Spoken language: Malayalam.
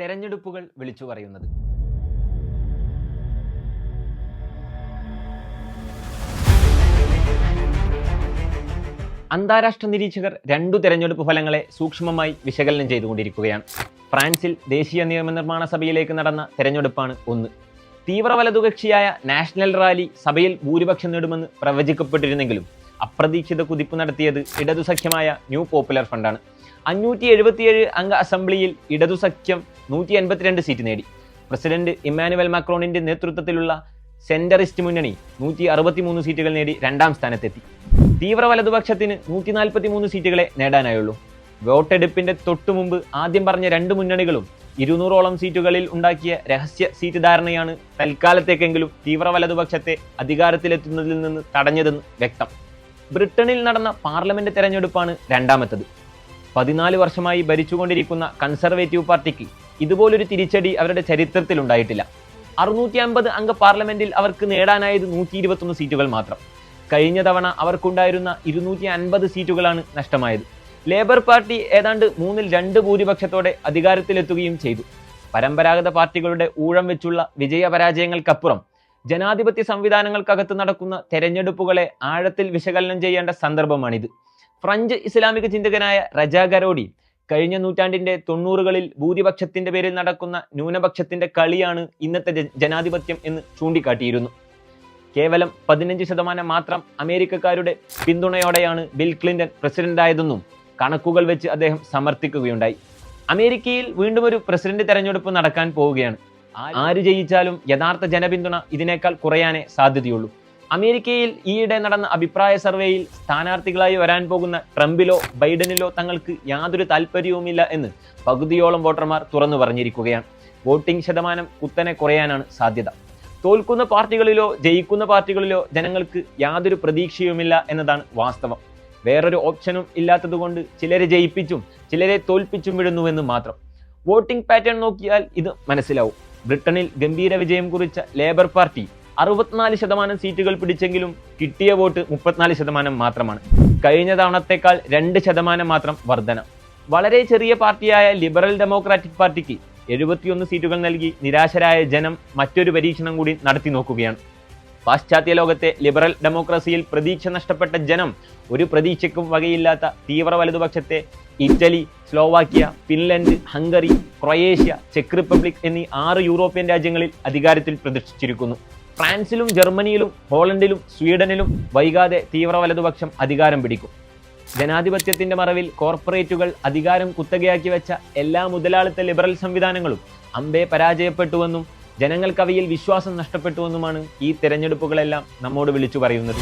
തെരഞ്ഞെടുപ്പുകൾ വിളിച്ചു പറയുന്നത്. അന്താരാഷ്ട്ര നിരീക്ഷകർ രണ്ടു തെരഞ്ഞെടുപ്പ് ഫലങ്ങളെ സൂക്ഷ്മമായി വിശകലനം ചെയ്തുകൊണ്ടിരിക്കുകയാണ്. ഫ്രാൻസിൽ ദേശീയ നിയമനിർമ്മാണ സഭയിലേക്ക് നടന്ന തെരഞ്ഞെടുപ്പാണ് ഒന്ന്. തീവ്ര വലതുകക്ഷിയായ നാഷണൽ റാലി സഭയിൽ ഭൂരിപക്ഷം നേടുമെന്ന് പ്രവചിക്കപ്പെട്ടിരുന്നെങ്കിലും അപ്രതീക്ഷിത കുതിപ്പ് നടത്തിയത് ഇടതു സഖ്യമായ ന്യൂ പോപ്പുലർ ഫണ്ടാണ് അഞ്ഞൂറ്റി എഴുപത്തിയേഴ് അംഗ അസംബ്ലിയിൽ ഇടതു സഖ്യം നൂറ്റി എൺപത്തിരണ്ട് സീറ്റ് നേടി. പ്രസിഡന്റ് ഇമ്മാനുവൽ മാക്രോണിന്റെ നേതൃത്വത്തിലുള്ള സെന്ററിസ്റ്റ് മുന്നണി നൂറ്റി അറുപത്തിമൂന്ന് സീറ്റുകൾ നേടി രണ്ടാം സ്ഥാനത്തെത്തി. തീവ്ര വലതുപക്ഷത്തിന് നൂറ്റി നാൽപ്പത്തി മൂന്ന് സീറ്റുകളെ നേടാനായുള്ളൂ. വോട്ടെടുപ്പിന്റെ തൊട്ടുമുമ്പ് ആദ്യം പറഞ്ഞ രണ്ട് മുന്നണികളും ഇരുന്നൂറോളം സീറ്റുകളിൽ ഉണ്ടാക്കിയ രഹസ്യ സീറ്റ് ധാരണയാണ് തൽക്കാലത്തേക്കെങ്കിലും തീവ്ര വലതുപക്ഷത്തെ അധികാരത്തിലെത്തുന്നതിൽ നിന്ന് തടഞ്ഞതെന്ന് വ്യക്തം. ബ്രിട്ടനിൽ നടന്ന പാർലമെന്റ് തെരഞ്ഞെടുപ്പാണ് രണ്ടാമത്തത്. പതിനാല് വർഷമായി ഭരിച്ചുകൊണ്ടിരിക്കുന്ന കൺസർവേറ്റീവ് പാർട്ടിക്ക് ഇതുപോലൊരു തിരിച്ചടി അവരുടെ ചരിത്രത്തിൽ ഉണ്ടായിട്ടില്ല. അറുന്നൂറ്റി അമ്പത് അംഗ പാർലമെന്റിൽ അവർക്ക് നേടാനായത് നൂറ്റി ഇരുപത്തൊന്ന് സീറ്റുകൾ മാത്രം. കഴിഞ്ഞ തവണ അവർക്കുണ്ടായിരുന്ന ഇരുന്നൂറ്റി അൻപത് സീറ്റുകളാണ് നഷ്ടമായത്. ലേബർ പാർട്ടി ഏതാണ്ട് മൂന്നിൽ രണ്ട് ഭൂരിപക്ഷത്തോടെ അധികാരത്തിലെത്തുകയും ചെയ്തു. പരമ്പരാഗത പാർട്ടികളുടെ ഊഴം വെച്ചുള്ള വിജയപരാജയങ്ങൾക്കപ്പുറം ജനാധിപത്യ സംവിധാനങ്ങൾക്കകത്ത് നടക്കുന്ന തെരഞ്ഞെടുപ്പുകളെ ആഴത്തിൽ വിശകലനം ചെയ്യേണ്ട സന്ദർഭമാണിത്. ഫ്രഞ്ച് ഇസ്ലാമിക ചിന്തകനായ റജ ഗരോഡി കഴിഞ്ഞ നൂറ്റാണ്ടിന്റെ തൊണ്ണൂറുകളിൽ ഭൂരിപക്ഷത്തിന്റെ പേരിൽ നടക്കുന്ന ന്യൂനപക്ഷത്തിന്റെ കളിയാണ് ഇന്നത്തെ ജനാധിപത്യം എന്ന് ചൂണ്ടിക്കാട്ടിയിരുന്നു. കേവലം പതിനഞ്ച് ശതമാനം മാത്രം അമേരിക്കക്കാരുടെ പിന്തുണയോടെയാണ് ബിൽ ക്ലിന്റൺ പ്രസിഡന്റായതെന്നും കണക്കുകൾ വെച്ച് അദ്ദേഹം സമർത്ഥിക്കുകയുണ്ടായി. അമേരിക്കയിൽ വീണ്ടും ഒരു പ്രസിഡന്റ് തെരഞ്ഞെടുപ്പ് നടക്കാൻ പോവുകയാണ്. ആര് ജയിച്ചാലും യഥാർത്ഥ ജനപിന്തുണ ഇതിനേക്കാൾ കുറയാനേ സാധ്യതയുള്ളൂ. അമേരിക്കയിൽ ഈയിടെ നടന്ന അഭിപ്രായ സർവേയിൽ സ്ഥാനാർത്ഥികളായി വരാൻ പോകുന്ന ട്രംപിലോ ബൈഡനിലോ തങ്ങൾക്ക് യാതൊരു താല്പര്യവുമില്ല എന്ന് പകുതിയോളം വോട്ടർമാർ തുറന്നു പറഞ്ഞിരിക്കുകയാണ്. വോട്ടിംഗ് ശതമാനം കുത്തനെ കുറയാനാണ് സാധ്യത. തോൽക്കുന്ന പാർട്ടികളിലോ ജയിക്കുന്ന പാർട്ടികളിലോ ജനങ്ങൾക്ക് യാതൊരു പ്രതീക്ഷയുമില്ല എന്നതാണ് വാസ്തവം. വേറൊരു ഓപ്ഷനും ഇല്ലാത്തതുകൊണ്ട് ചിലരെ ജയിപ്പിച്ചും ചിലരെ തോൽപ്പിച്ചും വിടുന്നുവെന്ന് മാത്രം. വോട്ടിംഗ് പാറ്റേൺ നോക്കിയാൽ ഇത് മനസ്സിലാവും. ബ്രിട്ടനിൽ ഗംഭീര വിജയം കുറിച്ച ലേബർ പാർട്ടി അറുപത്തിനാല് ശതമാനം സീറ്റുകൾ പിടിച്ചെങ്കിലും കിട്ടിയ വോട്ട് മുപ്പത്തിനാല് ശതമാനം മാത്രമാണ്. കഴിഞ്ഞ തവണത്തേക്കാൾ രണ്ട് ശതമാനം മാത്രം വർധന. വളരെ ചെറിയ പാർട്ടിയായ ലിബറൽ ഡെമോക്രാറ്റിക് പാർട്ടിക്ക് എഴുപത്തിയൊന്ന് സീറ്റുകൾ നൽകി നിരാശരായ ജനം മറ്റൊരു പരീക്ഷണം കൂടി നടത്തി നോക്കുകയാണ്. പാശ്ചാത്യ ലോകത്തെ ലിബറൽ ഡെമോക്രസിയിൽ പ്രതീക്ഷ നഷ്ടപ്പെട്ട ജനം ഒരു പ്രതീക്ഷയ്ക്കും വകയില്ലാത്ത തീവ്ര വലതുപക്ഷത്തെ Italy Slovakia Finland Hungary Croatia check Republic എന്നീ ആറ് യൂറോപ്യൻ രാജ്യങ്ങളിൽ അധികാരത്തിൽ പ്രതിഷ്ഠിച്ചിരിക്കുന്നു ഫ്രാൻസിലും ജർമ്മനിയിലും ഹോളണ്ടിലും സ്വീഡനിലും വൈകാതെ തീവ്ര വലതുപക്ഷം അധികാരം പിടിക്കും. ജനാധിപത്യത്തിന്റെ മറവിൽ കോർപ്പറേറ്റുകൾ അധികാരം കുത്തകയാക്കി വെച്ച എല്ലാ മുതലാളിത്ത ലിബറൽ സംവിധാനങ്ങളും അമ്പെ പരാജയപ്പെട്ടുവെന്നും ജനങ്ങൾക്കവയിൽ വിശ്വാസം നഷ്ടപ്പെട്ടുവെന്നുമാണ് ഈ തെരഞ്ഞെടുപ്പുകളെല്ലാം നമ്മോട് വിളിച്ചു പറയുന്നത്.